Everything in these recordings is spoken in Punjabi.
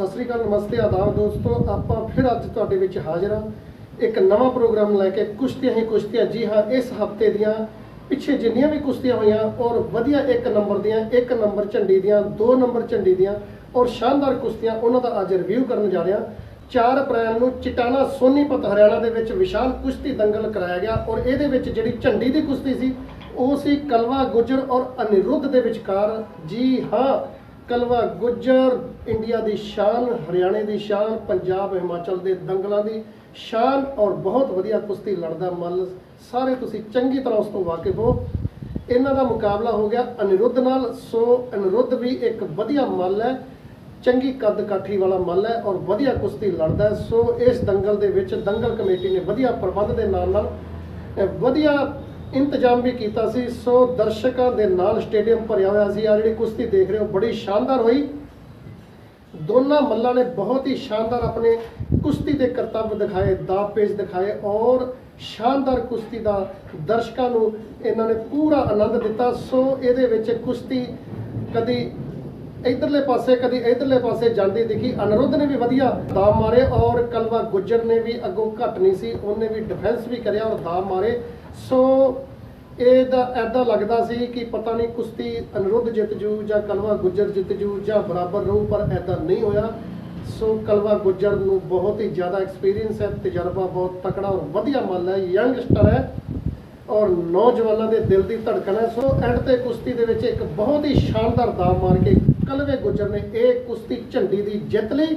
ਸਤਿ ਸ੍ਰੀ ਅਕਾਲ, ਨਮਸਤੇ, ਆਦਾਬ ਦੋਸਤੋ। ਆਪਾਂ ਫਿਰ ਅੱਜ ਤੁਹਾਡੇ ਵਿੱਚ ਹਾਜ਼ਰ ਹਾਂ। ਇੱਕ ਨਵਾਂ ਪ੍ਰੋਗਰਾਮ ਲੈ ਕੇ ਕੁਸ਼ਤੀਆਂ ਹੀ ਕੁਸ਼ਤੀਆਂ। ਜੀ ਹਾਂ, ਇਸ ਹਫ਼ਤੇ ਦੀਆਂ ਪਿੱਛੇ ਜਿੰਨੀਆਂ ਵੀ ਕੁਸ਼ਤੀਆਂ ਹੋਈਆਂ ਔਰ ਵਧੀਆ ਇੱਕ ਨੰਬਰ ਦੀਆਂ, ਇੱਕ ਨੰਬਰ ਝੰਡੀ ਦੀਆਂ, ਦੋ ਨੰਬਰ ਝੰਡੀ ਦੀਆਂ ਔਰ ਸ਼ਾਨਦਾਰ ਕੁਸ਼ਤੀਆਂ ਉਹਨਾਂ ਦਾ ਅੱਜ ਰਿਵਿਊ ਕਰਨ ਜਾ ਰਿਹਾ। ਹਾਂ 4 ਅਪ੍ਰੈਲ ਨੂੰ ਚਟਾਨਾ ਸੋਨੀਪਤ ਹਰਿਆਣਾ ਦੇ ਵਿੱਚ ਵਿਸ਼ਾਲ ਕੁਸ਼ਤੀ ਦੰਗਲ ਕਰਾਇਆ ਗਿਆ ਔਰ ਇਹਦੇ ਵਿੱਚ ਜਿਹੜੀ ਝੰਡੀ ਦੀ ਕੁਸ਼ਤੀ ਸੀ, ਉਹ ਸੀ ਕਲਵਾ ਗੁੱਜਰ ਔਰ ਅਨਿਰੁੱਧ ਦੇ ਵਿਚਕਾਰ। ਜੀ ਹਾਂ ਕਲਵਾ ਗੁੱਜਰ, ਇੰਡੀਆ ਦੀ ਸ਼ਾਨ, ਹਰਿਆਣੇ ਦੀ ਸ਼ਾਨ, ਪੰਜਾਬ, ਹਿਮਾਚਲ ਦੇ ਦੰਗਲਾਂ ਦੀ ਸ਼ਾਨ ਔਰ ਬਹੁਤ ਵਧੀਆ ਕੁਸ਼ਤੀ ਲੜਦਾ ਮੱਲ। ਸਾਰੇ ਤੁਸੀਂ ਚੰਗੀ ਤਰ੍ਹਾਂ ਉਸ ਤੋਂ ਵਾਕਿਫ ਹੋ। ਇਹਨਾਂ ਦਾ ਮੁਕਾਬਲਾ ਹੋ ਗਿਆ ਅਨਿਰੁੱਧ ਨਾਲ। ਸੋ ਅਨਿਰੁੱਧ ਵੀ ਇੱਕ ਵਧੀਆ ਮੱਲ ਹੈ। ਚੰਗੀ ਕੱਦ ਕਾਠੀ ਵਾਲਾ ਮੱਲ ਹੈ ਔਰ ਵਧੀਆ ਕੁਸ਼ਤੀ ਲੜਦਾ ਹੈ। ਸੋ ਇਸ ਦੰਗਲ ਦੇ ਵਿੱਚ ਦੰਗਲ ਕਮੇਟੀ ਨੇ ਵਧੀਆ ਪ੍ਰਬੰਧ ਦੇ ਨਾਲ ਨਾਲ ਵਧੀਆ ਇੰਤਜ਼ਾਮ ਵੀ ਕੀਤਾ ਸੀ, ਸੋ ਦਰਸ਼ਕਾਂ ਦੇ ਨਾਲ ਸਟੇਡੀਅਮ ਭਰਿਆ ਹੋਇਆ ਸੀ। ਆ ਜਿਹੜੀ ਕੁਸ਼ਤੀ ਦੇਖ ਰਹੇ ਹੋ, ਬੜੀ ਸ਼ਾਨਦਾਰ ਹੋਈ। ਦੋਨਾਂ ਮੱਲਾਂ ਨੇ ਬਹੁਤ ਹੀ ਸ਼ਾਨਦਾਰ ਆਪਣੇ ਕੁਸ਼ਤੀ ਦੇ ਕਰਤੱਵ ਦਿਖਾਏ ਦਾ ਪੇਜ ਦਿਖਾਏ ਔਰ ਸ਼ਾਨਦਾਰ ਕੁਸ਼ਤੀ ਦਾ ਦਰਸ਼ਕਾਂ ਨੂੰ ਇਹਨਾਂ ਨੇ ਪੂਰਾ ਆਨੰਦ ਦਿੱਤਾ। ਸੋ ਇਹਦੇ ਵਿੱਚ ਕੁਸ਼ਤੀ ਕਦੀ ਇਧਰਲੇ ਪਾਸੇ ਕਦੀ ਇਧਰਲੇ ਪਾਸੇ ਜਾਂਦੀ ਦਿਖੀ, ਅਨਰੁੱਧ ਨੇ ਵੀ ਵਧੀਆ ਦਾਅ ਮਾਰੇ ਔਰ ਕਲਵਾ ਗੁੱਜਰ ਨੇ ਵੀ ਅੱਗੋਂ ਘੱਟ ਨਹੀਂ ਸੀ, ਉਹਨੇ ਵੀ ਡਿਫੈਂਸ ਵੀ ਕਰਿਆ ਔਰ ਦਾਅ ਮਾਰੇ। ਸੋ ਇਹਦਾ ਐਦਾਂ ਲੱਗਦਾ ਸੀ ਕਿ ਪਤਾ ਨਹੀਂ ਕੁਸ਼ਤੀ ਅਨਰੁੱਧ ਜਿੱਤ ਜੂ ਜਾਂ ਕਲਵਾ ਗੁੱਜਰ ਜਿੱਤ ਜੂ ਜਾਂ ਬਰਾਬਰ ਰਹੂ, ਪਰ ਐਦਾਂ ਨਹੀਂ ਹੋਇਆ। ਸੋ ਕਲਵਾ ਗੁੱਜਰ ਨੂੰ ਬਹੁਤ ਹੀ ਜ਼ਿਆਦਾ ਐਕਸਪੀਰੀਅੰਸ ਹੈ, ਤਜਰਬਾ ਬਹੁਤ ਤਕੜਾ ਔਰ ਵਧੀਆ ਮੱਲ ਹੈ ਯੰਗਸਟਰ ਹੈ ਔਰ ਨੌਜਵਾਨਾਂ ਦੇ ਦਿਲ ਦੀ ਧੜਕਣ ਹੈ। ਸੋ ਐਂਡ ਤੇ ਕੁਸ਼ਤੀ ਦੇ ਵਿੱਚ ਇੱਕ ਬਹੁਤ ਹੀ ਸ਼ਾਨਦਾਰ ਦਾਅ ਮਾਰ ਕੇ ਕਲਵੇ ਗੁੱਜਰ ਨੇ ਇਹ ਕੁਸ਼ਤੀ ਝੰਡੀ ਦੀ ਜਿੱਤ ਲਈ।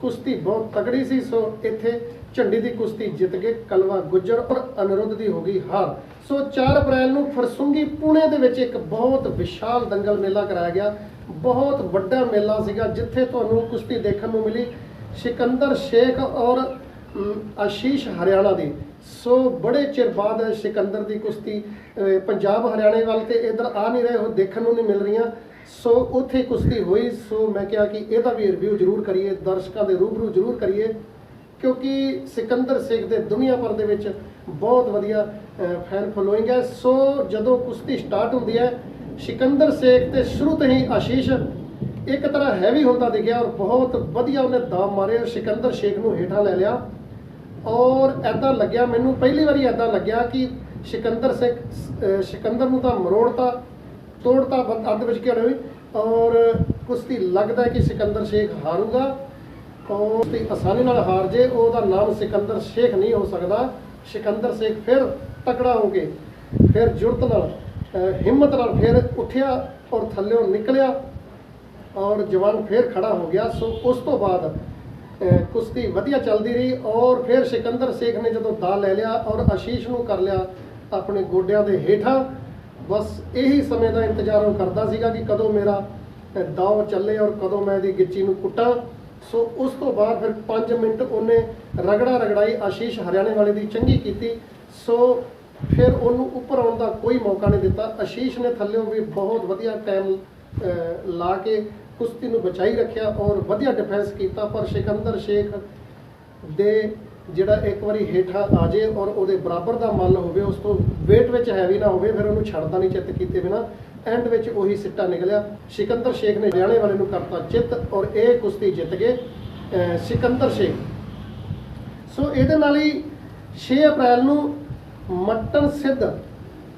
ਕੁਸ਼ਤੀ ਬਹੁਤ ਤਕੜੀ ਸੀ, ਸੋ ਇੱਥੇ ਝੰਡੀ ਦੀ ਕੁਸ਼ਤੀ ਜਿੱਤ ਗਏ ਕਲਵਾ ਗੁੱਜਰ ਔਰ ਅਨਰੁੱਧ ਦੀ ਹੋ ਗਈ ਹਾਰ। ਸੋ 4 ਅਪ੍ਰੈਲ ਨੂੰ ਫਰਸੁੰਗੀ ਪੁਣੇ ਦੇ ਵਿੱਚ ਇੱਕ ਬਹੁਤ ਵਿਸ਼ਾਲ ਦੰਗਲ ਮੇਲਾ ਕਰਾਇਆ ਗਿਆ। ਬਹੁਤ ਵੱਡਾ ਮੇਲਾ ਸੀਗਾ, ਜਿੱਥੇ ਤੁਹਾਨੂੰ ਕੁਸ਼ਤੀ ਦੇਖਣ ਨੂੰ ਮਿਲੀ ਸਿਕੰਦਰ ਸ਼ੇਖ ਔਰ ਆਸ਼ੀਸ਼ ਹਰਿਆਣਾ ਦੀ। ਸੋ ਬੜੇ ਚਿਰ ਬਾਅਦ ਸਿਕੰਦਰ ਦੀ ਕੁਸ਼ਤੀ ਪੰਜਾਬ ਹਰਿਆਣੇ ਵੱਲ ਤੇ ਇਧਰ ਆ ਨਹੀਂ ਰਹੇ, ਉਹ ਦੇਖਣ ਨੂੰ ਨਹੀਂ ਮਿਲ ਰਹੀਆਂ। ਸੋ ਉੱਥੇ ਕੁਸ਼ਤੀ ਹੋਈ, ਸੋ ਮੈਂ ਕਿਹਾ ਕਿ ਇਹਦਾ ਵੀ ਰਿਵਿਊ ਜ਼ਰੂਰ ਕਰੀਏ, ਦਰਸ਼ਕਾਂ ਦੇ ਰੂਬਰੂ ਜ਼ਰੂਰ ਕਰੀਏ, ਕਿਉਂਕਿ ਸਿਕੰਦਰ ਸ਼ੇਖ ਦੇ ਦੁਨੀਆ ਭਰ ਦੇ ਵਿੱਚ ਬਹੁਤ ਵਧੀਆ ਫੈਨ ਫੋਲੋਇੰਗ ਹੈ। ਸੋ ਜਦੋਂ ਕੁਸ਼ਤੀ ਸਟਾਰਟ ਹੁੰਦੀ ਹੈ, ਸਿਕੰਦਰ ਸ਼ੇਖ ਤੇ ਸ਼ੁਰੂ ਤੋਂ ਹੀ ਆਸ਼ੀਸ਼ ਇੱਕ ਤਰ੍ਹਾਂ ਹੈਵੀ ਹੁੰਦਾ ਦਿਖਿਆ ਔਰ ਬਹੁਤ ਵਧੀਆ ਉਹਨੇ ਦਾਮ ਮਾਰੇ ਔਰ ਸਿਕੰਦਰ ਸ਼ੇਖ ਨੂੰ ਹੇਠਾਂ ਲੈ ਲਿਆ। ਔਰ ਐਦਾਂ ਲੱਗਿਆ, ਮੈਨੂੰ ਪਹਿਲੀ ਵਾਰੀ ਐਦਾਂ ਲੱਗਿਆ ਕਿ ਸਿਕੰਦਰ ਸੇਖ ਸਿਕੰਦਰ ਨੂੰ ਤਾਂ ਮਰੋੜਤਾ ਤੋੜਤਾ, ਬੰਦ ਅੱਧ ਵਿੱਚ ਕਿਹੜੇ ਹੋਈ ਔਰ ਕੁਸ਼ਤੀ ਲੱਗਦਾ ਕਿ ਸਿਕੰਦਰ ਸ਼ੇਖ ਹਾਰੂਗਾ। ਔਰ ਤੇ ਆਸਾਨੀ ਨਾਲ ਹਾਰ ਜੇ, ਉਹਦਾ ਨਾਮ ਸਿਕੰਦਰ ਸ਼ੇਖ ਨਹੀਂ ਹੋ ਸਕਦਾ। ਸਿਕੰਦਰ ਸ਼ੇਖ ਫਿਰ ਤਕੜਾ ਹੋ ਕੇ, ਫਿਰ ਜੁਰਤ ਨਾਲ ਹਿੰਮਤ ਨਾਲ ਫਿਰ ਉੱਠਿਆ ਔਰ ਥੱਲਿਓਂ ਨਿਕਲਿਆ। ਔਰ ਜਵਾਨ ਫਿਰ ਖੜਾ ਹੋ ਗਿਆ। ਸੋ ਉਸ ਤੋਂ ਬਾਅਦ ਕੁਸ਼ਤੀ ਵਧੀਆ ਚੱਲਦੀ ਰਹੀ ਔਰ ਫਿਰ ਸਿਕੰਦਰ ਸ਼ੇਖ ਨੇ ਜਦੋਂ ਦਾ ਲੈ ਲਿਆ ਔਰ ਆਸ਼ੀਸ਼ ਨੂੰ ਕਰ ਲਿਆ ਆਪਣੇ ਗੋਡਿਆਂ ਦੇ ਹੇਠਾਂ ਬਸ ਇਹੀ ਸਮੇਂ ਦਾ ਇੰਤਜ਼ਾਰ ਉਹ ਕਰਦਾ ਸੀਗਾ ਕਿ ਕਦੋਂ ਮੇਰਾ ਅਹ, ਦਾਅ ਚੱਲੇ ਔਰ ਕਦੋਂ ਮੈਂ ਇਹਦੀ ਗਿੱਚੀ ਨੂੰ ਕੁੱਟਾਂ। ਸੋ ਉਸ ਤੋਂ ਬਾਅਦ ਫਿਰ 5 ਮਿੰਟ ਉਹਨੇ ਰਗੜਾ ਰਗੜਾਈ ਆਸ਼ੀਸ਼ ਹਰਿਆਣੇ ਵਾਲੇ ਦੀ ਚੰਗੀ ਕੀਤੀ। ਸੋ ਫਿਰ ਉਹਨੂੰ ਉੱਪਰ ਆਉਣ ਦਾ ਕੋਈ ਮੌਕਾ ਨਹੀਂ ਦਿੱਤਾ। ਆਸ਼ੀਸ਼ ਨੇ ਥੱਲਿਓਂ ਵੀ ਬਹੁਤ ਵਧੀਆ ਟਾਈਮ ਲਾ ਕੇ ਕੁਸ਼ਤੀ ਨੂੰ ਬਚਾਈ ਰੱਖਿਆ ਔਰ ਵਧੀਆ ਡਿਫੈਂਸ ਕੀਤਾ। ਪਰ ਸਿਕੰਦਰ ਸ਼ੇਖ ਦੇ ਜਿਹੜਾ ਇੱਕ ਵਾਰੀ ਹੇਠਾਂ ਆ ਜੇ ਔਰ ਉਹਦੇ ਬਰਾਬਰ ਦਾ ਮੱਲ ਹੋਵੇ, ਉਸ ਤੋਂ weight ਵਿੱਚ ਹੈਵੀ ਨਾ ਹੋਵੇ, ਫਿਰ ਉਹਨੂੰ ਛੱਡਦਾ ਨਹੀਂ, ਚਿੱਤ ਕੀਤੇ ਬਿਨਾ। ਐਂਡ ਵਿੱਚ ਉਹੀ ਸਿੱਟਾ ਨਿਕਲਿਆ। ਸਿਕੰਦਰ ਸ਼ੇਖ ਨੇ ਹਰਿਆਣੇ ਵਾਲੇ ਨੂੰ ਕਰਤਾ ਚਿੱਤ ਔਰ ਇਹ ਕੁਸ਼ਤੀ ਜਿੱਤ ਗਏ ਸਿਕੰਦਰ ਸ਼ੇਖ। ਸੋ ਇਹਦੇ ਨਾਲ ਹੀ 6 ਅਪ੍ਰੈਲ ਨੂੰ ਮੱਟਨ ਸਿੱਧ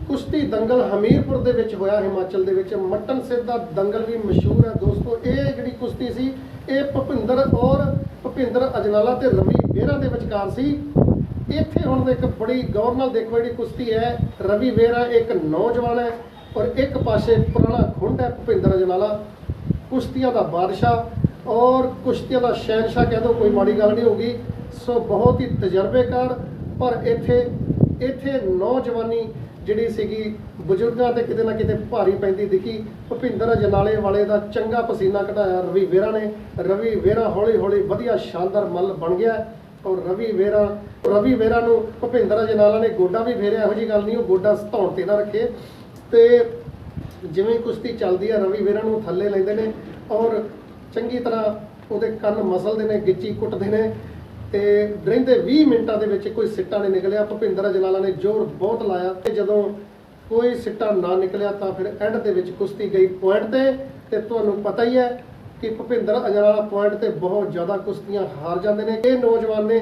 ਕੁਸ਼ਤੀ ਦੰਗਲ ਹਮੀਰਪੁਰ ਦੇ ਵਿੱਚ ਹੋਇਆ, ਹਿਮਾਚਲ ਦੇ ਵਿੱਚ। ਮੱਟਨ ਸਿੱਧ ਦਾ ਦੰਗਲ ਵੀ ਮਸ਼ਹੂਰ ਹੈ ਦੋਸਤੋ। ਇਹ ਜਿਹੜੀ ਕੁਸ਼ਤੀ ਸੀ, ਇਹ ਭੁਪਿੰਦਰ ਔਰ ਭੁਪਿੰਦਰ ਅਜਨਾਲਾ ਤੇ ਰਵੀ ਵੇਰਾਂ ਦੇ ਵਿਚਕਾਰ ਸੀ। ਇੱਥੇ ਹੁਣ ਇੱਕ ਬੜੀ ਗੌਰ ਨਾਲ ਦੇਖੋ, ਜਿਹੜੀ ਕੁਸ਼ਤੀ ਹੈ, ਰਵੀ ਵੇਰਾ ਇੱਕ ਨੌਜਵਾਨ ਹੈ ਔਰ ਇੱਕ ਪਾਸੇ ਪੁਰਾਣਾ ਖੁੰਡ ਹੈ ਭੁਪਿੰਦਰ ਅਜਨਾਲਾ। ਕੁਸ਼ਤੀਆਂ ਦਾ ਬਾਦਸ਼ਾਹ ਔਰ ਕੁਸ਼ਤੀਆਂ ਦਾ ਸ਼ਹਿਨशाह ਕਹਿ ਦੋ, ਕੋਈ ਮਾੜੀ ਗੱਲ ਨਹੀਂ ਹੋਗੀ ਸੋ ਬਹੁਤ ਹੀ ਤਜਰਬੇਕਾਰ, ਪਰ ਇੱਥੇ ਇੱਥੇ ਨੌਜਵਾਨੀ ਜਿਹੜੀ ਸੀਗੀ, ਬਜ਼ੁਰਗਾਂ ਤੇ ਕਿਤੇ ਨਾ ਕਿਤੇ ਭਾਰੀ ਪੈਂਦੀ ਦਿਖੀ। ਭੁਪਿੰਦਰ ਅਜਨਾਲੇ ਵਾਲੇ ਦਾ ਚੰਗਾ ਪਸੀਨਾ ਕਢਾਇਆ ਰਵੀ ਵੇਰਾ ਨੇ। ਰਵੀ ਵੇਰਾ ਹੌਲੀ ਹੌਲੀ ਵਧੀਆ ਸ਼ਾਨਦਾਰ ਮੱਲ ਬਣ ਗਿਆ। ਔਰ ਰਵੀ ਵੇਰਾ ਰਵੀ ਵੇਰਾ ਨੂੰ ਭੁਪਿੰਦਰ ਅਜਨਾਲਾ ਨੇ ਗੋਡਾ ਵੀ ਫੇਰਿਆ, ਇਹੋ ਜੀ ਗੱਲ ਨਹੀਂ, ਉਹ ਗੋਡਾ ਧੌਣ ਤੇ ਨਾ ਰੱਖੇ। ਤੇ ਜਿਵੇਂ ਕੁਸ਼ਤੀ ਚੱਲਦੀ ਹੈ ਰਵੀ ਵੀਰਾਂ ਨੂੰ ਥੱਲੇ ਲੈਂਦੇ ਨੇ ਔਰ ਚੰਗੀ ਤਰ੍ਹਾਂ ਉਹਦੇ ਕੰਨ ਮਸਲਦੇ ਨੇ, ਗਿੱਚੀ ਕੁੱਟਦੇ ਨੇ ਤੇ ਰਹਿੰਦੇ 20 ਮਿੰਟਾਂ ਦੇ ਵਿੱਚ ਕੋਈ ਸਿੱਟਾ ਨਹੀਂ ਨਿਕਲਿਆ। ਭੁਪਿੰਦਰ ਅਜਨਾਲਾ ਨੇ ਜ਼ੋਰ ਬਹੁਤ ਲਾਇਆ ਤੇ ਜਦੋਂ ਕੋਈ ਸਿੱਟਾ ਨਾ ਨਿਕਲਿਆ ਤਾਂ ਫਿਰ ਐਂਡ ਦੇ ਵਿੱਚ ਕੁਸ਼ਤੀ ਗਈ ਪੁਆਇੰਟ ਤੇ। ਤੇ ਤੁਹਾਨੂੰ ਪਤਾ ਹੀ ਹੈ ਕਿ ਭੁਪਿੰਦਰ ਅਜਨਾਲਾ ਪੁਆਇੰਟ ਤੇ ਬਹੁਤ ਜ਼ਿਆਦਾ ਕੁਸ਼ਤੀਆਂ ਹਾਰ ਜਾਂਦੇ ਨੇ। ਇਹ ਨੌਜਵਾਨ ਨੇ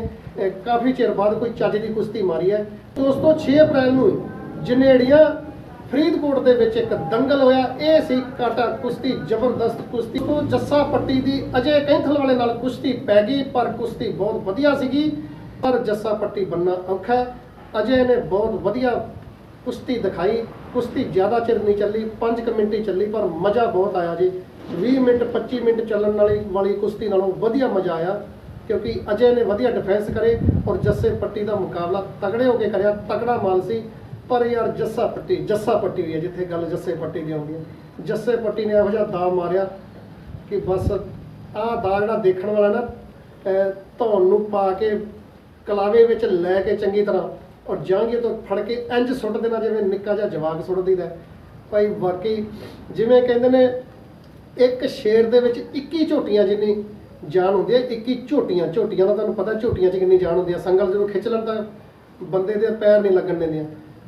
ਕਾਫੀ ਚਿਰ ਬਾਅਦ ਕੋਈ ਚੱਜ ਦੀ ਕੁਸ਼ਤੀ ਮਾਰੀ ਹੈ। ਦੋਸਤੋ 6 ਅਪ੍ਰੈਲ ਨੂੰ ਜਨੇੜੀਆਂ ਫਰੀਦਕੋਟ ਦੇ ਵਿੱਚ ਇੱਕ ਦੰਗਲ ਹੋਇਆ। ਇਹ ਸੀ ਕਾਟਾ ਕੁਸ਼ਤੀ, ਜ਼ਬਰਦਸਤ ਕੁਸ਼ਤੀ। ਤੋਂ ਜੱਸਾ ਪੱਟੀ ਦੀ ਅਜੇ ਕੈਂਥਲ ਵਾਲੇ ਨਾਲ ਕੁਸ਼ਤੀ ਪੈ ਗਈ, ਪਰ ਕੁਸ਼ਤੀ ਬਹੁਤ ਵਧੀਆ ਸੀਗੀ। ਪਰ ਜੱਸਾ ਪੱਟੀ ਬੰਨਾ ਔਖਾ ਹੈ। ਅਜੇ ਨੇ ਬਹੁਤ ਵਧੀਆ ਕੁਸ਼ਤੀ ਦਿਖਾਈ। ਕੁਸ਼ਤੀ ਜ਼ਿਆਦਾ ਚਿਰ ਨਹੀਂ ਚੱਲੀ 5 ਮਿੰਟ ਹੀ ਚੱਲੀ, ਪਰ ਮਜ਼ਾ ਬਹੁਤ ਆਇਆ ਜੀ। 20 ਮਿੰਟ 25 ਮਿੰਟ ਚੱਲਣ ਵਾਲੀ ਵਾਲੀ ਕੁਸ਼ਤੀ ਨਾਲੋਂ ਵਧੀਆ ਮਜ਼ਾ ਆਇਆ, ਕਿਉਂਕਿ ਅਜੇ ਨੇ ਵਧੀਆ ਡਿਫੈਂਸ ਕਰੇ ਔਰ ਜੱਸੇ ਪੱਟੀ ਦਾ ਮੁਕਾਬਲਾ ਤਗੜੇ ਹੋ ਕੇ ਕਰਿਆ ਤਗੜਾ ਮਾਲ ਸੀ। ਪਰ ਯਾਰ ਜੱਸਾ ਪੱਟੀ ਜੱਸਾ ਪੱਟੀ ਵੀ ਹੈ ਜਿੱਥੇ ਗੱਲ ਜੱਸੇ ਪੱਟੀ ਦੀ ਆਉਂਦੀ ਹੈ। ਜੱਸੇ ਪੱਟੀ ਨੇ ਇਹੋ ਜਿਹਾ ਦਾ ਮਾਰਿਆ ਕਿ ਬਸ ਆਹ ਦਾ ਜਿਹੜਾ ਦੇਖਣ ਵਾਲਾ ਨਾ ਅਹ ਧੌਣ ਨੂੰ ਪਾ ਕੇ ਕਲਾਵੇ ਵਿੱਚ ਲੈ ਕੇ ਚੰਗੀ ਤਰ੍ਹਾਂ ਔਰ ਜਾਂਗੇ ਤੋਂ ਫੜ ਕੇ ਇੰਜ ਸੁੱਟ ਦੇਣਾ ਜਿਵੇਂ ਨਿੱਕਾ ਜਿਹਾ ਜਵਾਕ ਸੁੱਟ ਦਈਦਾ ਭਾਈ ਵਾਕਈ ਜਿਵੇਂ ਕਹਿੰਦੇ ਨੇ ਇੱਕ ਸ਼ੇਰ ਦੇ ਵਿੱਚ 21 ਝੋਟੀਆਂ ਜਿੰਨੀ ਜਾਨ ਹੁੰਦੀ ਹੈ 21 ਝੋਟੀਆਂ ਝੋਟੀਆਂ ਦਾ ਤੁਹਾਨੂੰ ਪਤਾ ਝੋਟੀਆਂ 'ਚ ਕਿੰਨੀ ਜਾਨ ਹੁੰਦੀ ਹੈ। ਸੰਗਲ ਜਦੋਂ ਖਿੱਚ ਲੈਣ ਤਾਂ ਬੰਦੇ ਦੇ ਪੈਰ ਨਹੀਂ ਲੱਗਣ ਦਿੰਦੀਆਂ।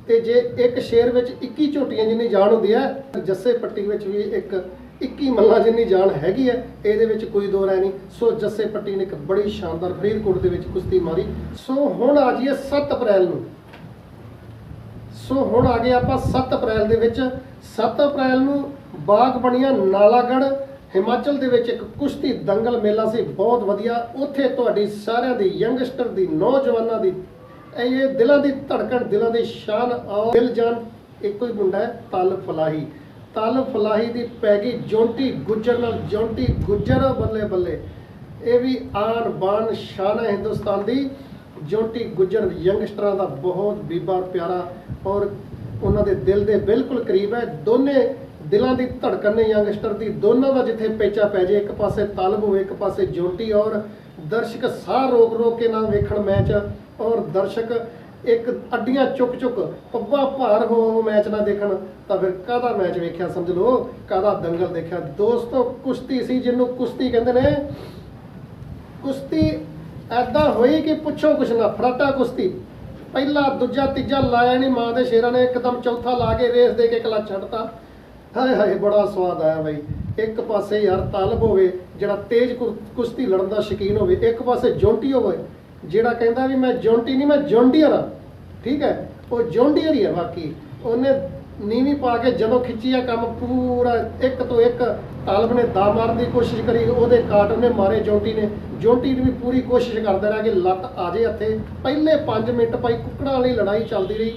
ਤੇ ਜੇ ਇੱਕ ਸ਼ੇਰ ਵਿੱਚ 21 ਝੋਟੀਆਂ ਜਿੰਨੀ ਜਾਨ ਹੁੰਦੀ ਹੈ, ਜੱਸੇ ਪੱਟੀ ਵਿੱਚ ਵੀ ਇੱਕ 21 ਮੱਲਾਂ ਜਿੰਨੀ ਜਾਨ ਹੈਗੀ ਹੈ, ਇਹਦੇ ਵਿੱਚ ਕੋਈ ਦੋ ਰਹਿ ਨਹੀਂ। ਸੋ ਜੱਸੇ ਪੱਟੀ ਨੇ ਇੱਕ ਬੜੀ ਸ਼ਾਨਦਾਰ ਫਰੀਦਕੋਟ ਦੇ ਵਿੱਚ ਕੁਸ਼ਤੀ ਮਾਰੀ। ਸੋ ਹੁਣ ਆ ਜਾਈਏ 7 ਅਪ੍ਰੈਲ ਨੂੰ। ਸੋ ਹੁਣ ਆ ਗਏ ਆਪਾਂ 7 ਅਪ੍ਰੈਲ ਦੇ ਵਿੱਚ। 7 ਅਪ੍ਰੈਲ ਨੂੰ ਬਾਗ ਬਣੀਆਂ ਨਾਲਾਗੜ੍ਹ, ਹਿਮਾਚਲ ਦੇ ਵਿੱਚ ਇੱਕ ਕੁਸ਼ਤੀ ਦੰਗਲ ਮੇਲਾ ਸੀ, ਬਹੁਤ ਵਧੀਆ। ਉੱਥੇ ਤੁਹਾਡੀ ਸਾਰਿਆਂ ਦੀ ਯੰਗਸਟਰ ਦੀ, ਨੌਜਵਾਨਾਂ ਦੀ, ਇਹ ਦਿਲਾਂ ਦੀ ਧੜਕਣ, ਦਿਲਾਂ ਦੀ ਸ਼ਾਨ ਔਰ ਦਿਲ ਜਾਨ, ਇੱਕੋ ਹੀ ਮੁੰਡਾ ਹੈ, ਤਲ ਫਲਾਹੀ। ਤਲ ਫਲਾਹੀ ਦੀ ਪੈ ਗਈ ਜੌਂਟੀ ਗੁੱਜਰ ਨਾਲ, ਜੌਂਟੀ ਗੁੱਜਰ ਬੱਲੇ ਬੱਲੇ। ਇਹ ਵੀ ਆਨ ਬਾਨ ਸ਼ਾਨ ਹੈ ਹਿੰਦੁਸਤਾਨ ਦੀ। ਜੋਟੀ ਗੁੱਜਰ ਯੰਗਸਟਰਾਂ ਦਾ ਬਹੁਤ ਬੀਬਾ, ਪਿਆਰਾ ਔਰ ਉਹਨਾਂ ਦੇ ਦਿਲ ਦੇ ਬਿਲਕੁਲ ਕਰੀਬ ਹੈ। ਦੋਨੇ ਦਿਲਾਂ ਦੀ ਧੜਕਣ ਨੇ ਯੰਗਸਟਰ ਦੀ ਦੋਨਾਂ ਦਾ ਜਿੱਥੇ ਪੇਚਾ ਪੈ ਜੇ, ਇੱਕ ਪਾਸੇ ਤਲਬ ਹੋਵੇ, ਇੱਕ ਪਾਸੇ ਜੋਟੀ ਔਰ ਦਰਸ਼ਕ ਸਾਹ ਰੋਕ ਰੋਕ ਕੇ ਨਾ ਵੇਖਣ ਮੈਚ ਔਰ ਦਰਸ਼ਕ ਇੱਕ ਅੱਡੀਆਂ ਚੁੱਕ ਚੁੱਕ ਪੱਬਾ ਭਾਰ ਹੋ ਮੈਚ ਨਾ ਦੇਖਣ, ਤਾਂ ਫਿਰ ਕਾਹਦਾ ਮੈਚ ਵੇਖਿਆ ਸਮਝ ਲਓ? ਕਾਹਦਾ ਦੰਗਲ ਦੇਖਿਆ? ਦੋਸਤੋ, ਕੁਸ਼ਤੀ ਸੀ ਜਿਹਨੂੰ ਕੁਸ਼ਤੀ ਕਹਿੰਦੇ ਨੇ। ਕੁਸ਼ਤੀ ਐਦਾਂ ਹੋਈ ਕਿ ਪੁੱਛੋ ਕੁਛ ਨਾ, ਫਰਾਟਾ ਕੁਸ਼ਤੀ। ਪਹਿਲਾ, ਦੂਜਾ, ਤੀਜਾ ਲਾਇਆ ਨਹੀਂ ਮਾਂ ਦੇ ਸ਼ੇਰਾਂ ਨੇ, ਇੱਕਦਮ ਚੌਥਾ ਲਾ ਕੇ ਰੇਸ ਦੇ ਕੇ ਕਲਾ ਛੱਡਤਾ ਹਾਏ ਹਾਏ, ਬੜਾ ਸਵਾਦ ਆਇਆ ਬਾਈ। ਇੱਕ ਪਾਸੇ ਯਾਰ ਤਾਲਬ ਹੋਵੇ, ਜਿਹੜਾ ਤੇਜ਼ ਕੁ- ਕੁਸ਼ਤੀ ਲੜਨ ਦਾ ਸ਼ੌਕੀਨ ਹੋਵੇ, ਇੱਕ ਪਾਸੇ ਜੌਂਟੀ ਹੋਵੇ, ਜਿਹੜਾ ਕਹਿੰਦਾ ਵੀ ਮੈਂ ਜੌਂਟੀ ਨਹੀਂ, ਮੈਂ ਜੌਂਡੀਅਰ ਆ। ਠੀਕ ਹੈ? ਉਹ ਜੌਂਡੀਅਰ ਹੀ ਆ ਬਾਕੀ। ਉਹਨੇ ਨੀਵੀਂ ਪਾ ਕੇ ਜਦੋਂ ਖਿੱਚੀ ਆ ਕੰਮ, ਪੂਰਾ ਇੱਕ ਤੋਂ ਇੱਕ ਤਾਲਬ ਨੇ ਦਾ ਮਾਰਨ ਦੀ ਕੋਸ਼ਿਸ਼ ਕਰੀ, ਉਹਦੇ ਕਾਟ ਨੇ ਮਾਰੇ ਜੌਂਟੀ ਨੇ। ਜੌਂਟੀ ਨੇ ਵੀ ਪੂਰੀ ਕੋਸ਼ਿਸ਼ ਕਰਦਾ ਰਿਹਾ ਕਿ ਲੱਤ ਆ ਜੇ ਇੱਥੇ। ਪਹਿਲੇ 5 ਮਿੰਟ ਭਾਈ ਕੁੱਕੜਾਂ ਵਾਲੀ ਲੜਾਈ ਚੱਲਦੀ ਰਹੀ।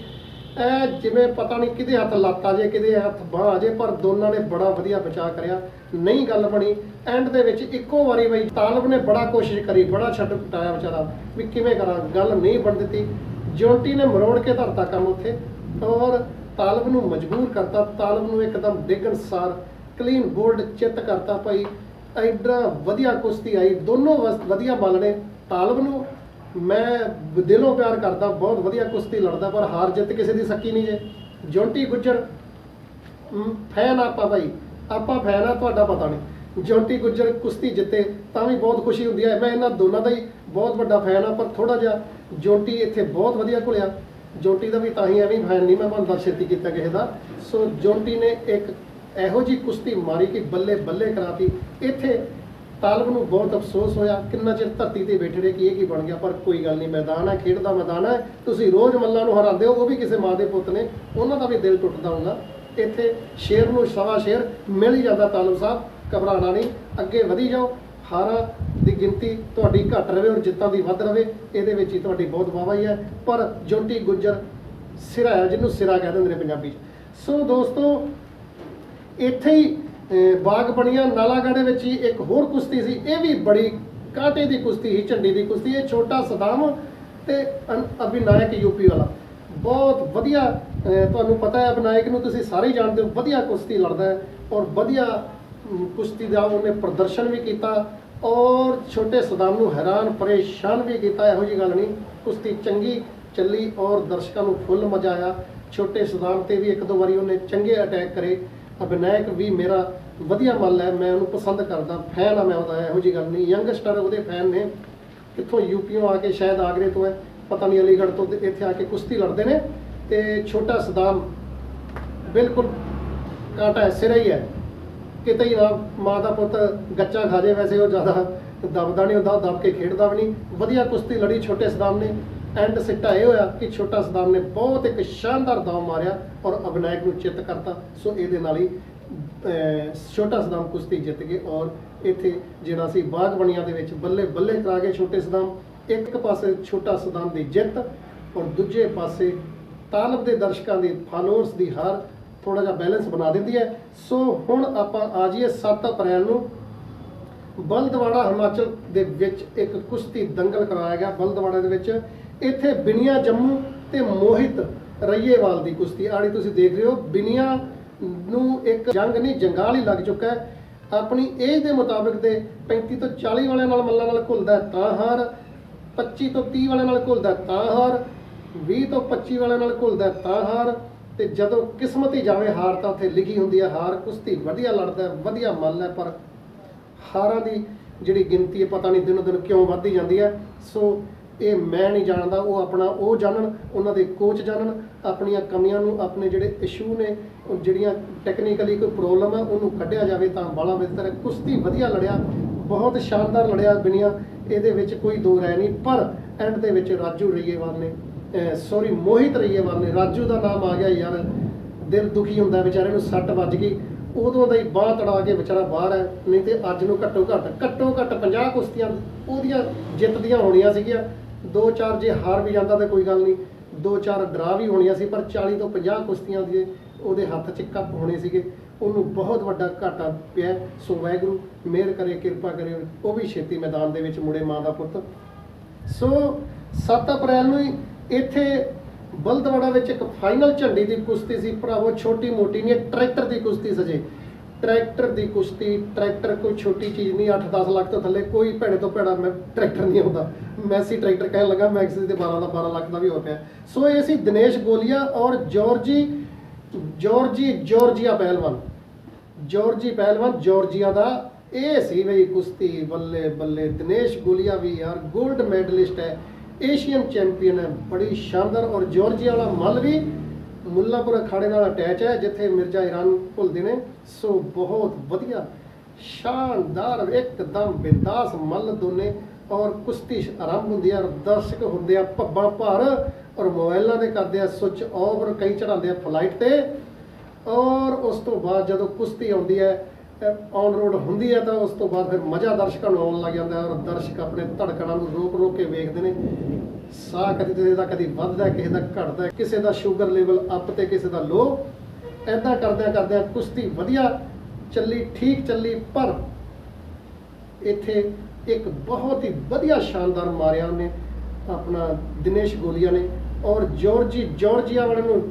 ਇਹ ਜਿਵੇਂ ਪਤਾ ਨਹੀਂ ਕਿਹਦੇ ਹੱਥ ਲੱਤ ਆ ਜੇ, ਕਿਹਦੇ ਹੱਥ ਬਾਹ ਆ ਜੇ, ਪਰ ਦੋਨਾਂ ਨੇ ਬੜਾ ਵਧੀਆ ਬਚਾਅ ਕਰਿਆ। ਨਹੀਂ ਗੱਲ ਬਣੀ। ਐਂਡ ਦੇ ਵਿੱਚ ਇੱਕੋ ਵਾਰੀ ਬਈ ਤਾਲਬ ਨੇ ਬੜਾ ਕੋਸ਼ਿਸ਼ ਕਰੀ, ਬੜਾ ਛੱਡ ਪਟਾਇਆ ਵਿਚਾਰਾ ਵੀ ਕਿਵੇਂ ਕਰਾਂ, ਗੱਲ ਨਹੀਂ ਬਣ ਦਿੱਤੀ। ਜੋਟੀ ਨੇ ਮਰੋੜ ਕੇ ਧਰਤਾ ਕੰਮ ਉੱਥੇ ਔਰ ਤਾਲਬ ਨੂੰ ਮਜਬੂਰ ਕਰਤਾ, ਤਾਲਬ ਨੂੰ ਇੱਕਦਮ ਡਿੱਗਣ ਸਾਰ ਕਲੀਨ ਬੋਲਡ ਚਿੱਤ ਕਰਤਾ ਭਾਈ। ਐਡਾ ਵਧੀਆ ਕੁਸ਼ਤੀ ਆਈ, ਦੋਨੋਂ ਵਸ- ਵਧੀਆ ਨੇ ਤਾਲਬ ਨੂੰ ਮੈਂ ਦਿਲੋਂ ਪਿਆਰ ਕਰਦਾ, ਬਹੁਤ ਵਧੀਆ ਕੁਸ਼ਤੀ ਲੜਦਾ, ਪਰ ਹਾਰ ਜਿੱਤ ਕਿਸੇ ਦੀ ਸੱਕੀ ਨਹੀਂ ਜੇ। ਜੋਂਟੀ ਗੁੱਜਰ ਫੈਨ ਆਪਾਂ ਭਾਈ ਆਪਾਂ ਫੈਨ ਆ, ਤੁਹਾਡਾ ਪਤਾ ਨਹੀਂ। ਜੋਂਟੀ ਗੁੱਜਰ ਕੁਸ਼ਤੀ ਜਿੱਤੇ, ਤਾਂ ਵੀ ਬਹੁਤ ਖੁਸ਼ੀ ਹੁੰਦੀ ਹੈ ਮੈਂ ਇਹਨਾਂ ਦੋਨਾਂ ਦਾ ਹੀ ਬਹੁਤ ਵੱਡਾ ਫੈਨ ਆ, ਪਰ ਥੋੜਾ ਜਿਹਾ ਜੋਂਟੀ ਇੱਥੇ ਬਹੁਤ ਵਧੀਆ ਘੁਲਿਆ। ਜੋਂਟੀ ਦਾ ਵੀ ਤਾਂ ਹੀ ਐਵੇਂ ਫੈਨ ਨਹੀਂ ਮੈਂ ਬੰਦਾ ਛੇਤੀ ਕੀਤਾ ਕਿਸੇ ਦਾ। ਸੋ ਜੋਂਟੀ ਨੇ ਇੱਕ ਇਹੋ ਜੀ ਕੁਸ਼ਤੀ ਮਾਰੀ ਕਿ ਬੱਲੇ ਬੱਲੇ ਕਰਾਤੀ। ਇੱਥੇ ਤਾਲਬ ਨੂੰ ਬਹੁਤ ਅਫਸੋਸ ਹੋਇਆ। ਕਿੰਨਾ ਚਿਰ ਧਰਤੀ ਤੇ ਬੈਠੇ ਰਹੇ ਕਿ ਇਹ ਕੀ ਬਣ ਗਿਆ? ਪਰ ਕੋਈ ਗੱਲ ਨਹੀਂ, ਮੈਦਾਨ ਹੈ, ਖੇਡ ਦਾ ਮੈਦਾਨ ਹੈ। ਤੁਸੀਂ ਰੋਜ਼ ਮੱਲਾਂ ਨੂੰ ਹਰਾਉਂਦੇ ਹੋ, ਉਹ ਵੀ ਕਿਸੇ ਮਾਂ ਦੇ ਪੁੱਤ ਨੇ। ਉਹਨਾਂ ਦਾ ਵੀ ਦਿਲ ਟੁੱਟਦਾ ਹੁੰਦਾ। ਇੱਥੇ ਸ਼ੇਰ ਨੂੰ ਸਵਾ ਸ਼ੇਰ ਮਿਲ ਹੀ ਜਾਂਦਾ ਤਾਲਬ ਸਾਹਿਬ। ਘਬਰਾਣਾ ਨਹੀਂ, ਅੱਗੇ ਵਧੀ ਜਾਓ। ਹਾਰਾਂ ਦੀ ਗਿਣਤੀ ਤੁਹਾਡੀ ਘੱਟ ਰਵੇ ਔਰ ਜਿੱਤਾਂ ਦੀ ਵੱਧ ਰਵੇ, ਇਹਦੇ ਵਿੱਚ ਹੀ ਤੁਹਾਡੀ ਬਹੁਤ ਵਾਹਵਾਹੀ ਹੈ ਪਰ ਜੋਟੀ ਗੁੱਜਰ ਸਿਰਾ ਹੈ, ਜਿਹਨੂੰ ਸਿਰਾ ਕਹਿ ਦਿੰਦੇ ਨੇ ਪੰਜਾਬੀ 'ਚ। ਸੋ ਦੋਸਤੋ, ਇੱਥੇ ਹੀ ਅਹ, ਬਾਗ ਬਣੀਆਂ ਨਾਲਾਗੜ੍ਹ ਵਿੱਚ ਹੀ ਇੱਕ ਹੋਰ ਕੁਸ਼ਤੀ ਸੀ ਇਹ ਵੀ ਬੜੀ ਕਾਂਟੇ ਦੀ ਕੁਸ਼ਤੀ ਸੀ ਝੰਡੀ ਦੀ ਕੁਸ਼ਤੀ ਇਹ ਛੋਟਾ ਸਦਾਮ ਤੇ ਅਨ- ਅਭਿਨਾਇਕ ਯੂਪੀ ਵਾਲਾ। ਬਹੁਤ ਵਧੀਆ ਤੁਹਾਨੂੰ ਪਤਾ ਹੈ ਅਭਿਨਾਇਕ ਨੂੰ ਤੁਸੀਂ ਸਾਰੇ ਹੀ ਜਾਣਦੇ ਹੋ ਵਧੀਆ ਕੁਸ਼ਤੀ ਲੜਦਾ ਹੈ ਔਰ ਵਧੀਆ ਕੁਸ਼ਤੀ ਦਾ ਉਹਨੇ ਪ੍ਰਦਰਸ਼ਨ ਵੀ ਕੀਤਾ ਔਰ ਛੋਟੇ ਸਦਾਮ ਨੂੰ ਹੈਰਾਨ ਪਰੇਸ਼ਾਨ ਵੀ ਕੀਤਾ ਇਹੋ ਜੀ ਗੱਲ ਨਹੀਂ ਕੁਸ਼ਤੀ ਚੰਗੀ ਚੱਲੀ ਔਰ ਦਰਸ਼ਕਾਂ ਨੂੰ ਫੁੱਲ ਮਜ਼ਾ ਆਇਆ। ਛੋਟੇ ਸਦਾਮ ਤੇ ਵੀ ਇੱਕ ਦੋ ਵਾਰੀ ਉਹਨੇ ਚੰਗੇ ਅਟੈਕ ਕਰੇ। ਅਭਿਨਾਇਕ ਵੀ ਮੇਰਾ ਵਧੀਆ ਮੱਲ ਹੈ, ਮੈਂ ਉਹਨੂੰ ਪਸੰਦ ਕਰਦਾ ਫੈਨ ਆ ਮੈਂ ਉਹਦਾ, ਇਹੋ ਜੀ ਗੱਲ ਨਹੀਂ। ਯੰਗਸਟਰ ਉਹਦੇ ਫੈਨ ਨੇ, ਕਿੱਥੋਂ ਯੂਪੀਓਂ ਆ ਕੇ ਸ਼ਾਇਦ ਆਗਰੇ ਤੋਂ ਹੈ, ਪਤਾ ਨਹੀਂ ਅਲੀਗੜ੍ਹ ਤੋਂ ਇੱਥੇ ਆ ਕੇ ਕੁਸ਼ਤੀ ਲੜਦੇ ਨੇ ਤੇ ਛੋਟਾ ਸਦਾਮ ਬਿਲਕੁਲ ਕਾਂਟਾ ਸਿਰ ਹੀ ਹੈ। ਕਿਤੇ ਹੀ ਨਾ, ਮਾਂ ਦਾ ਪੁੱਤ ਗੱਚਾ ਖਾ ਜੇ ਵੈਸੇ, ਉਹ ਜ਼ਿਆਦਾ ਦਬਦਾ ਨਹੀਂ ਹੁੰਦਾ, ਉਹ ਦਬ ਕੇ ਖੇਡਦਾ ਵੀ ਨਹੀਂ। ਵਧੀਆ ਕੁਸ਼ਤੀ ਲੜੀ ਛੋਟੇ ਸਦਾਮ ਨੇ ਐਂਡ ਸਿੱਟਾ ਇਹ ਹੋਇਆ ਕਿ ਛੋਟਾ ਸਦਾਮ ਨੇ ਬਹੁਤ ਇੱਕ ਸ਼ਾਨਦਾਰ ਦਾਅ ਮਾਰਿਆ ਔਰ ਅਭਿਨਾਇਕ ਨੂੰ ਚਿੱਤ ਕਰਤਾ। ਸੋ ਇਹਦੇ ਨਾਲ ਹੀ ਛੋਟਾ ਸਦਾਮ ਕੁਸ਼ਤੀ ਜਿੱਤ ਗਏ ਔਰ ਇੱਥੇ ਜਿਹੜਾ ਸੀ ਬਾਗਬਣੀਆਂ ਦੇ ਵਿੱਚ ਬੱਲੇ ਬੱਲੇ ਕਰਾ ਕੇ ਛੋਟੇ ਸਦਾਮ। ਇੱਕ ਪਾਸੇ ਛੋਟਾ ਸਦਾਮ ਦੀ ਜਿੱਤ ਔਰ ਦੂਜੇ ਪਾਸੇ ਤਾਲਬ ਦੇ ਦਰਸ਼ਕਾਂ ਦੀ ਫਾਲੋਅਰਸ ਦੀ ਹਾਰ ਥੋੜਾ ਜਿਹਾ ਬੈਲੈਂਸ ਬਣਾ ਦਿੰਦੀ ਹੈ। ਸੋ ਹੁਣ ਆਪਾਂ ਆ ਜਾਈਏ 7 ਅਪ੍ਰੈਲ ਨੂੰ। ਬਲਦਵਾੜਾ ਹਿਮਾਚਲ ਦੇ ਵਿੱਚ ਇੱਕ ਕੁਸ਼ਤੀ ਦੰਗਲ ਕਰਾਇਆ ਗਿਆ। ਬਲਦਵਾੜਾ ਦੇ ਵਿੱਚ ਇੱਥੇ ਬਿਨੀਆ ਜੰਮੂ ਤੇ ਮੋਹਿਤ ਰਈਏਵਾਲ ਦੀ ਕੁਸ਼ਤੀ। ਆੜੀ ਤੁਸੀਂ ਦੇਖ ਰਹੇ ਹੋ, ਬਿਨੀਆ ਨੂੰ ਇੱਕ ਜੰਗ ਨਹੀਂ, ਜੰਗਾਲ ਹੀ ਲੱਗ ਚੁੱਕਾ ਹੈ। ਆਪਣੀ ਏਜ ਦੇ ਮੁਤਾਬਿਕ ਦੇ 35 ਤੋਂ 40 ਵਾਲਿਆਂ ਨਾਲ ਮੱਲਾਂ ਨਾਲ ਘੁਲਦਾ ਤਾਂ ਹਾਰ 25 ਤੋਂ 30 ਵਾਲਿਆਂ ਨਾਲ ਘੁਲਦਾ ਤਾਂ ਹਾਰ 20 ਤੋਂ 25 ਵਾਲਿਆਂ ਨਾਲ ਘੁਲਦਾ ਤਾਂ ਹਾਰ ਤੇ ਜਦੋਂ ਕਿਸਮਤ ਹੀ ਜਾਵੇ ਹਾਰ ਤਾਂ ਉੱਥੇ ਲਿਖੀ ਹੁੰਦੀ ਹੈ ਹਾਰ। ਕੁਸ਼ਤੀ ਵਧੀਆ ਲੜਦਾ ਵਧੀਆ ਮੱਲ ਹੈ, ਪਰ ਹਾਰਾਂ ਦੀ ਜਿਹੜੀ ਗਿਣਤੀ ਹੈ, ਪਤਾ ਨਹੀਂ ਦਿਨੋ ਦਿਨ ਕਿਉਂ ਵੱਧਦੀ ਜਾਂਦੀ ਹੈ। ਸੋ ਇਹ ਮੈਂ ਨਹੀਂ ਜਾਣਦਾ, ਉਹ ਆਪਣਾ, ਉਹ ਜਾਣਨ, ਉਹਨਾਂ ਦੇ ਕੋਚ ਜਾਣਨ, ਆਪਣੀਆਂ ਕਮੀਆਂ ਨੂੰ, ਆਪਣੇ ਜਿਹੜੇ ਇਸ਼ੂ ਨੇ ਜਿਹੜੀਆਂ ਟੈਕਨੀਕਲੀ ਕੋਈ ਪ੍ਰੋਬਲਮ ਹੈ, ਉਹਨੂੰ ਕੱਢਿਆ ਜਾਵੇ ਤਾਂ ਬੜਾ ਬਿਹਤਰ ਹੈ। ਕੁਸ਼ਤੀ ਵਧੀਆ ਲੜਿਆ, ਬਹੁਤ ਸ਼ਾਨਦਾਰ ਲੜਿਆ ਬਿਨੀਆ, ਇਹਦੇ ਵਿੱਚ ਕੋਈ ਦੋ ਰਾਏ ਨਹੀਂ, ਪਰ ਐਂਡ ਦੇ ਵਿੱਚ ਰਾਜੂ ਰਈਏਵਾਲ ਨੇ ਸੌਰੀ ਮੋਹਿਤ ਰਈਏਵਾਲ ਨੇ, ਰਾਜੂ ਦਾ ਨਾਮ ਆ ਗਿਆ ਯਾਰ, ਦਿਲ ਦੁਖੀ ਹੁੰਦਾ ਵਿਚਾਰੇ ਨੂੰ, ਸੱਟ ਵੱਜ ਗਈ, ਉਦੋਂ ਦਾ ਹੀ ਬਾਹ ਤੜਾ ਕੇ ਵਿਚਾਰਾ ਬਾਹਰ ਹੈ, ਨਹੀਂ ਤੇ ਅੱਜ ਨੂੰ ਘੱਟੋ ਘੱਟ ਘੱਟੋ ਘੱਟ 50 ਕੁਸ਼ਤੀਆਂ ਉਹਦੀਆਂ ਜਿੱਤਦੀਆਂ ਹੋਣੀਆਂ ਸੀਗੀਆਂ ਦੋ ਚਾਰ ਜੇ ਹਾਰ ਵੀ ਜਾਂਦਾ ਤਾਂ ਕੋਈ ਗੱਲ ਨਹੀਂ। ਦੋ ਚਾਰ ਡਰਾ ਵੀ ਹੋਣੀਆਂ ਸੀ, ਪਰ 40 ਤੋਂ 50 ਕੁਸ਼ਤੀਆਂ ਦੀ ਉਹਦੇ ਹੱਥ 'ਚ ਕੱਪ ਹੋਣੇ ਸੀਗੇ। ਉਹਨੂੰ ਬਹੁਤ ਵੱਡਾ ਘਾਟਾ ਪਿਆ। ਸੋ ਵਾਹਿਗੁਰੂ, ਮਿਹਰ ਕਰੇ, ਕਿਰਪਾ ਕਰੇ, ਉਹ ਵੀ ਛੇਤੀ ਮੈਦਾਨ ਦੇ ਵਿੱਚ ਮੁੜੇ ਮਾਂ ਦਾ ਪੁੱਤ। ਸੋ 7 ਅਪ੍ਰੈਲ ਨੂੰ ਹੀ ਇੱਥੇ ਬਲਦਵਾੜਾ ਵਿੱਚ ਇੱਕ ਫਾਈਨਲ ਝੰਡੀ ਦੀ ਕੁਸ਼ਤੀ ਸੀ। ਭਰਾਵੋ, ਛੋਟੀ ਮੋਟੀ ਨਹੀਂ ਟਰੈਕਟਰ ਦੀ ਕੁਸ਼ਤੀ ਸਜੇ। ਟਰੈਕਟਰ ਦੀ ਕੁਸ਼ਤੀ, ਟਰੈਕਟਰ ਕੋਈ ਛੋਟੀ ਚੀਜ਼ ਨਹੀਂ 8-10 ਲੱਖ ਤੋਂ ਥੱਲੇ ਕੋਈ ਭੈੜੇ ਤੋਂ ਭੈੜਾ ਮੈਂ ਟਰੈਕਟਰ ਨਹੀਂ ਆਉਂਦਾ। ਮੈਸੀ ਟਰੈਕਟਰ ਕਹਿਣ ਲੱਗਾ ਮੈਕਸੀ ਦੇ 12 ਦਾ 12 ਲੱਖ ਦਾ ਵੀ ਹੋ ਪਿਆ। ਸੋ ਇਹ ਸੀ ਦਿਨੇਸ਼ ਗੋਲੀਆ ਔਰ ਜੋਰਜੀ ਜੋਰਜੀ, ਜੋਰਜੀਆ ਪਹਿਲਵਾਨ। ਜੋਰਜੀ ਪਹਿਲਵਾਨ, ਜੋਰਜੀਆ ਦਾ ਇਹ ਸੀ ਬਈ ਕੁਸ਼ਤੀ ਬੱਲੇ ਬੱਲੇ। ਦਿਨੇਸ਼ ਗੋਲੀਆ ਵੀ ਯਾਰ 골ਡ ਮੈਡਲਿਸਟ ਹੈ ਏਸ਼ੀਅਨ ਚੈਂਪੀਅਨ ਹੈ, ਬੜੀ ਸ਼ਾਨਦਾਰ ਔਰ ਜੋਰਜੀਆ ਵਾਲਾ ਮੱਲ ਵੀ ਮੁੱਲਾਪੁਰ ਅਖਾੜੇ ਨਾਲ ਅਟੈਚ ਹੈ, ਜਿੱਥੇ ਮਿਰਜ਼ਾ ਇਰਾਨ ਭੁੱਲਦੇ ਨੇ। ਸੋ ਬਹੁਤ ਵਧੀਆ, ਸ਼ਾਨਦਾਰ, ਇੱਕਦਮ ਬਿੰਦਾਸ ਮੱਲ ਦੋਨੇ ਔਰ ਕੁਸ਼ਤੀ ਆਰੰਭ ਹੁੰਦੀ ਹੈ ਔਰ ਦਰਸ਼ਕ ਹੁੰਦੇ ਆ ਭੱਬਾਂ ਭਰ ਔਰ ਮੋਬਾਈਲਾਂ ਦੇ ਕਰਦੇ ਆ ਸੁੱਚ ਆਫ ਔਰ ਕਈ ਚੜਾਉਂਦੇ ਆ ਫਲਾਈਟ ਤੇ। ਔਰ ਉਸ ਤੋਂ ਬਾਅਦ ਜਦੋਂ ਕੁਸ਼ਤੀ ਆਉਂਦੀ ਹੈ ਔਨ ਰੋਡ ਹੁੰਦੀ ਹੈ ਤਾਂ ਉਸ ਤੋਂ ਬਾਅਦ ਫਿਰ ਮਜ਼ਾ ਦਰਸ਼ਕਾਂ ਨੂੰ ਆਉਣ ਲੱਗ ਜਾਂਦਾ ਔਰ ਦਰਸ਼ਕ ਆਪਣੇ ਧੜਕਣਾਂ ਨੂੰ ਰੋਕ ਰੋਕ ਕੇ ਵੇਖਦੇ ਨੇ। ਸਾਹ ਕਦੀ ਕਿਸੇ ਦਾ ਕਦੀ ਵੱਧਦਾ ਕਿਸੇ ਦਾ ਘਟਦਾ ਕਿਸੇ ਦਾ ਸ਼ੂਗਰ ਲੈਵਲ ਅਪ ਤੇ ਕਿਸੇ ਦਾ ਲੋ ਐਦਾਂ ਕਰਦਿਆਂ ਕਰਦਿਆਂ ਕੁਸ਼ਤੀ ਵਧੀਆ ਚੱਲੀ, ਠੀਕ ਚੱਲੀ, ਪਰ ਇੱਥੇ ਇੱਕ ਬਹੁਤ ਹੀ ਵਧੀਆ ਸ਼ਾਨਦਾਰ ਮਾਰਿਆ ਉਹਨੇ, ਆਪਣਾ ਦਿਨੇਸ਼ ਗੋਲੀਆ ਨੇ ਔਰ ਜੋਰਜੀ, ਜੋਰਜੀਆ ਵਾਲੇ ਨੂੰ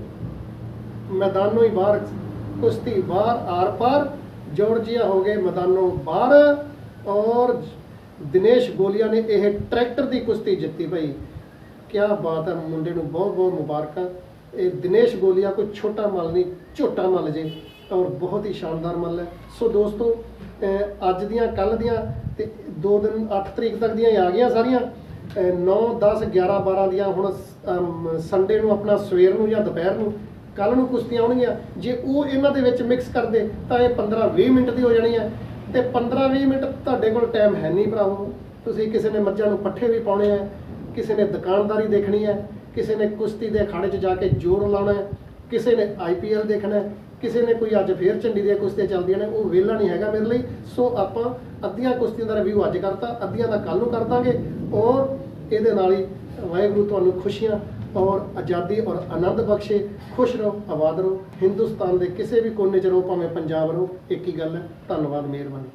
ਮੈਦਾਨੋਂ ਹੀ ਬਾਹਰ, ਕੁਸ਼ਤੀ ਬਾਹਰ ਆਰ ਪਾਰ ਜੋਰਜੀਆ ਹੋ ਗਏ ਮੈਦਾਨੋਂ ਬਾਹਰ ਔਰ ਦਿਨੇਸ਼ ਗੋਲੀਆ ਨੇ ਇਹ ਟਰੈਕਟਰ ਦੀ ਕੁਸ਼ਤੀ ਜਿੱਤੀ ਭਾਈ ਕੀ ਬਾਤ ਹੈ, ਮੁੰਡੇ ਨੂੰ ਬਹੁਤ ਬਹੁਤ ਮੁਬਾਰਕਾਂ। ਇਹ ਦਿਨੇਸ਼ ਗੋਲੀਆ ਕੋਈ ਛੋਟਾ ਮੱਲ ਨਹੀਂ, ਝੋਟਾ ਮੱਲ ਜੇ ਔਰ ਬਹੁਤ ਹੀ ਸ਼ਾਨਦਾਰ ਮੱਲ ਹੈ। ਸੋ ਦੋਸਤੋ ਅੱਜ ਦੀਆਂ ਕੱਲ ਦੀਆਂ ਤੇ 2 ਦਿਨ 8 ਤਰੀਕ ਤੱਕ ਦੀਆਂ ਆ ਗਈਆਂ ਸਾਰੀਆਂ। 9 10 11 12 ਦੀਆਂ ਹੁਣ ਸੰਡੇ ਨੂੰ ਆਪਣਾ ਸਵੇਰ ਨੂੰ ਜਾਂ ਦੁਪਹਿਰ ਨੂੰ ਕੱਲ ਨੂੰ ਕੁਸ਼ਤੀਆਂ ਆਉਣਗੀਆਂ। ਜੇ ਉਹ ਇਹਨਾਂ ਦੇ ਵਿੱਚ ਮਿਕਸ ਕਰਦੇ, ਤਾਂ ਇਹ 15 20 ਮਿੰਟ ਦੀ ਹੋ ਜਾਣੀ ਹੈ। ਤੇ 15 20 ਮਿੰਟ ਤੁਹਾਡੇ ਕੋਲ ਟਾਈਮ ਹੈ ਨਹੀਂ ਭਰਾਵੋ। ਤੁਸੀਂ ਕਿਸੇ ਨੇ ਮੱਝਾਂ ਨੂੰ ਪੱਠੇ ਵੀ ਪਾਉਣੇ ਆ ਕਿਸੇ ਨੇ ਦੁਕਾਨਦਾਰੀ ਦੇਖਣੀ ਹੈ, ਕਿਸੇ ਨੇ ਕੁਸ਼ਤੀ ਦੇ ਅਖਾੜੇ 'ਚ ਜਾ ਕੇ ਜ਼ੋਰ ਲਾਉਣਾ ਹੈ, ਕਿਸੇ ਨੇ ਆਈਪੀਐਲ ਦੇਖਣਾ ਕਿਸੇ ਨੇ ਕੋਈ ਅੱਜ ਫੇਰ ਝੰਡੀ ਦੀਆਂ ਕੁਸ਼ਤੀਆਂ ਚੱਲਦੀਆਂ ਨੇ, ਉਹ ਵਿਹਲਾ ਨਹੀਂ ਹੈਗਾ ਮੇਰੇ ਲਈ। ਸੋ ਆਪਾਂ ਅੱਧੀਆਂ ਕੁਸ਼ਤੀਆਂ ਦਾ ਰਿਵਿਊ ਅੱਜ ਕਰਤਾ, ਅੱਧੀਆਂ ਦਾ ਕੱਲ ਨੂੰ ਕਰ ਦਾਂਗੇ। ਔਰ ਇਹਦੇ ਨਾਲ ਹੀ ਵਾਹਿਗੁਰੂ ਤੁਹਾਨੂੰ ਖੁਸ਼ੀਆਂ ਔਰ ਆਜ਼ਾਦੀ ਔਰ ਆਨੰਦ ਬਖਸ਼ੇ, ਖੁਸ਼ ਰਹੋ, ਆਬਾਦ ਰਹੋ। ਹਿੰਦੁਸਤਾਨ ਦੇ ਕਿਸੇ ਵੀ ਕੋਨੇ 'ਚ ਰਹੋ, ਭਾਵੇਂ ਪੰਜਾਬ ਰਹੋ, ਇੱਕ ਹੀ ਗੱਲ ਹੈ, ਧੰਨਵਾਦ, ਮਿਹਰਬਾਨੀ।